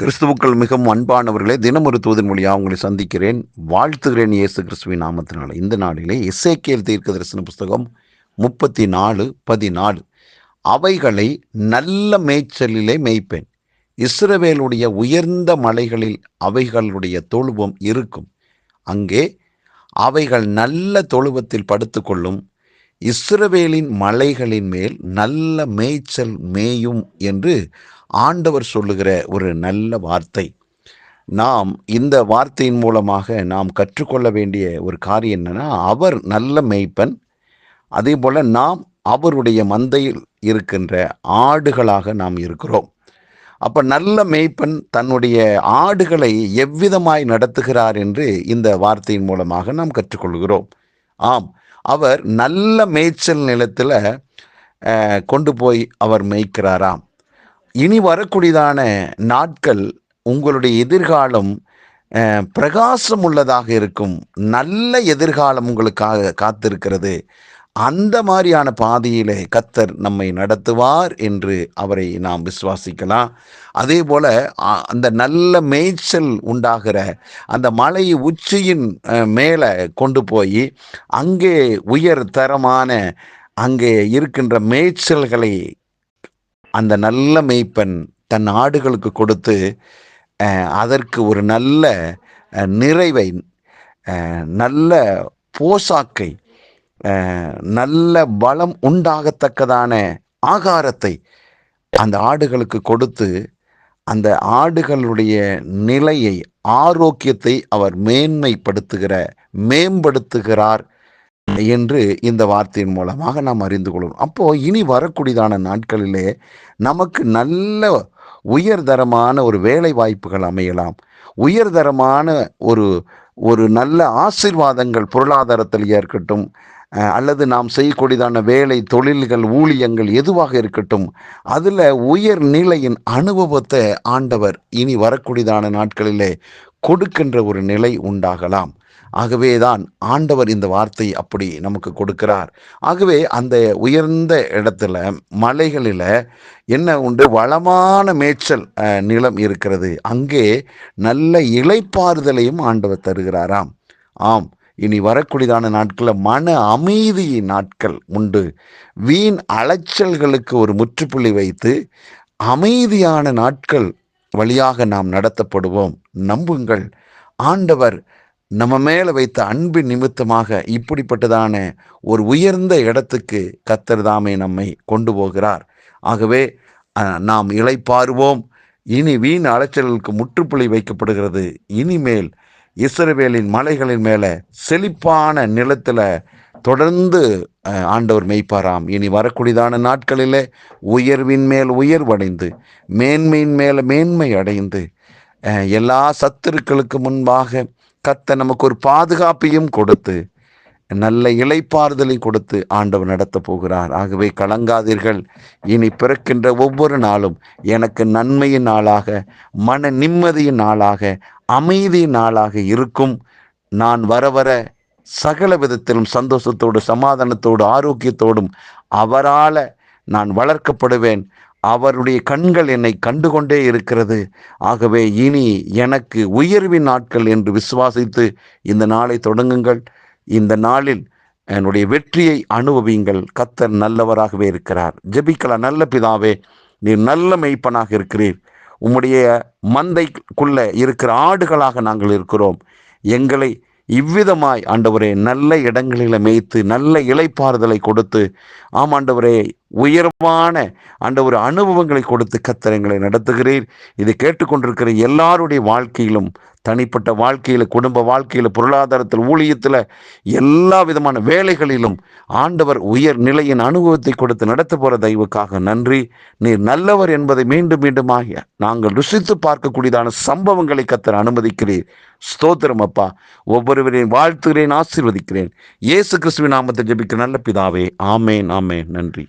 கிறிஸ்துவுக்கள் மிகவும் அன்பானவர்களே தினம் ஒரு தூதன் மொழியாக உங்களை சந்திக்கிறேன். வாழ்த்துகிறேன் இயேசு கிறிஸ்துவின் நாமத்தினால. இந்த நாளிலே இசைக்கேல் தீர்க்க தரிசன புஸ்தகம் முப்பத்தி நாலு பதினாலு. அவைகளை நல்ல மேய்ச்சலிலே மேய்ப்பேன். இஸ்ரவேலுடைய உயர்ந்த மலைகளில் அவைகளுடைய தொழுவம் இருக்கும். அங்கே அவைகள் நல்ல தொழுவத்தில் படுத்துக்கொள்ளும். இஸ்ரவேலின் மலைகளின் மேல் நல்ல மேய்ச்சல் மேயும் என்று ஆண்டவர் சொல்லுகிற ஒரு நல்ல வார்த்தை. நாம் இந்த வார்த்தையின் மூலமாக நாம் கற்றுக்கொள்ள வேண்டிய ஒரு காரியம் என்னன்னா அவர் நல்ல மேய்ப்பன். அதே போல் நாம் அவருடைய மந்தையில் இருக்கின்ற ஆடுகளாக நாம் இருக்கிறோம். அப்போ நல்ல மேய்ப்பன் தன்னுடைய ஆடுகளை எவ்விதமாய் நடத்துகிறார் என்று இந்த வார்த்தையின் மூலமாக நாம் கற்றுக்கொள்கிறோம். ஆம் அவர் நல்ல மேய்ச்சல் நிலத்தில் கொண்டு போய் அவர் மேய்க்கிறாராம். இனி வரக்கூடியதான நாட்கள் உங்களுடைய எதிர்காலம் பிரகாசம் உள்ளதாக இருக்கும். நல்ல எதிர்காலம் உங்களுக்காக காத்திருக்கிறது. அந்த மாதிரியான பாதையிலே கத்தர் நம்மை நடத்துவார் என்று அவரை நாம் விசுவாசிக்கலாம். அதே போல் அந்த நல்ல மேய்ச்சல் உண்டாகிற அந்த மலை உச்சியின் மேலே கொண்டு போய் அங்கே உயர் தரமான அங்கே இருக்கின்ற மேய்ச்சல்களை அந்த நல்ல மேய்ப்பன் தன் ஆடுகளுக்கு கொடுத்து அதற்கு ஒரு நல்ல நிறைவை நல்ல போசாக்கை நல்ல பலம் உண்டாகத்தக்கதான ஆகாரத்தை அந்த ஆடுகளுக்கு கொடுத்து அந்த ஆடுகளுடைய நிலையை ஆரோக்கியத்தை அவர் மேன்மைப்படுத்துகிற மேம்படுத்துகிறார் என்று இந்த வார்த்தையின் மூலமாக நாம் அறிந்து கொள்வோம் அப்போ இனி வரக்கூடியதான நாட்களிலே நமக்கு நல்ல உயர்தரமான ஒரு வேலை வாய்ப்புகள் அமையலாம். உயர்தரமான ஒரு ஒரு நல்ல ஆசீர்வாதங்கள் பொருளாதாரத்தில் இருக்கட்டும் அல்லது நாம் செய்யக்கூடியதான வேலை தொழில்கள் ஊழியங்கள் எதுவாக இருக்கட்டும் அதில் உயர் நிலையின் அனுபவத்தை ஆண்டவர் இனி வரக்கூடியதான நாட்களிலே கொடுக்கின்ற ஒரு நிலை உண்டாகலாம். ஆகவேதான் ஆண்டவர் இந்த வார்த்தை அப்படி நமக்கு கொடுக்கிறார். ஆகவே அந்த உயர்ந்த இடத்துல மலைகளில் என்ன உண்டு? வளமான மேய்ச்சல் நிலம் இருக்கிறது. அங்கே நல்ல இளைப்பாறுதலையும் ஆண்டவர் தருகிறாராம். ஆம் இனி வரக்கூடியதான நாட்களில் மன அமைதி நாட்கள் உண்டு. வீண் அலைச்சல்களுக்கு ஒரு முற்றுப்புள்ளி வைத்து அமைதியான நாட்கள் வழியாக நாம் நடத்தப்படுவோம். நம்புங்கள் ஆண்டவர் நம்ம மேலே வைத்த அன்பு நிமித்தமாக இப்படிப்பட்டதான ஒரு உயர்ந்த இடத்துக்கு கத்தர் தாமே நம்மை கொண்டு போகிறார். ஆகவே நாம் இழைப்பாருவோம் இனி வீண் அலைச்சல்களுக்கு முற்றுப்புள்ளி வைக்கப்படுகிறது. இனிமேல் இஸ்ரவேலின் மலைகளின் மேலே செழிப்பான நிலத்தில் தொடர்ந்து ஆண்டவர் மெய்ப்பாராம். இனி வரக்கூடியதான நாட்களிலே உயர்வின் மேல் உயர்வடைந்து மேன்மையின் மேலே மேன்மை அடைந்து எல்லா சத்துருக்களுக்கு முன்பாக கத்த நமக்கு ஒரு பாதுகாப்பையும் கொடுத்து நல்ல இளைப்பாறுதலை கொடுத்து ஆண்டவர் நடத்த போகிறார். ஆகவே கலங்காதீர்கள். இனி பிறக்கின்ற ஒவ்வொரு நாளும் எனக்கு நன்மையின் நாளாக மன நிம்மதியின் நாளாக அமைதியின் நாளாக இருக்கும். நான் வர வர சகல விதத்திலும் சந்தோஷத்தோடு சமாதானத்தோடு ஆரோக்கியத்தோடும் அவரால் நான் வளர்க்கப்படுவேன். அவருடைய கண்கள் என்னை கண்டுகொண்டே இருக்கிறது. ஆகவே இனி எனக்கு உயர்வின் நாட்கள் என்று விசுவாசித்து இந்த நாளை தொடங்குங்கள். இந்த நாளில் என்னுடைய வெற்றியை அனுபவியுங்கள். கத்தர் நல்லவராகவே இருக்கிறார். ஜெபிக்கலாம் நல்ல பிதாவே நீர் நல்ல மெய்ப்பனாக இருக்கிறீர். உம்முடைய மந்தைக்குள்ள இருக்கிற ஆடுகளாக நாங்கள் இருக்கிறோம். எங்களை இவ்விதமாய் ஆண்டவரே நல்ல இடங்களில் மேய்த்து நல்ல இளைப்பாறுதலை கொடுத்து ஆம் உயர்வான அந்த ஒரு அனுபவங்களை கொடுத்து கத்தரங்களை நடத்துகிறீர். இதை கேட்டுக்கொண்டிருக்கிற எல்லாருடைய வாழ்க்கையிலும் தனிப்பட்ட வாழ்க்கையில் குடும்ப வாழ்க்கையில் பொருளாதாரத்தில் ஊழியத்தில் எல்லா விதமான வேலைகளிலும் ஆண்டவர் உயர் நிலையின் அனுபவத்தை கொடுத்து நடத்த போகிற தெய்வுக்காக நன்றி. நீர் நல்லவர் என்பதை மீண்டும் மீண்டுமாக நாங்கள் ருசித்து பார்க்கக்கூடியதான சம்பவங்களை கத்தர் அனுமதிக்கிறீர். ஸ்தோத்திரம் அப்பா. ஒவ்வொருவரையும் வாழ்த்துகிறேன் ஆசீர்வதிக்கிறேன். இயேசு கிறிஸ்துவின் நாமத்தை ஜெபிக்க நல்ல பிதாவே ஆமேன் ஆமேன். நன்றி.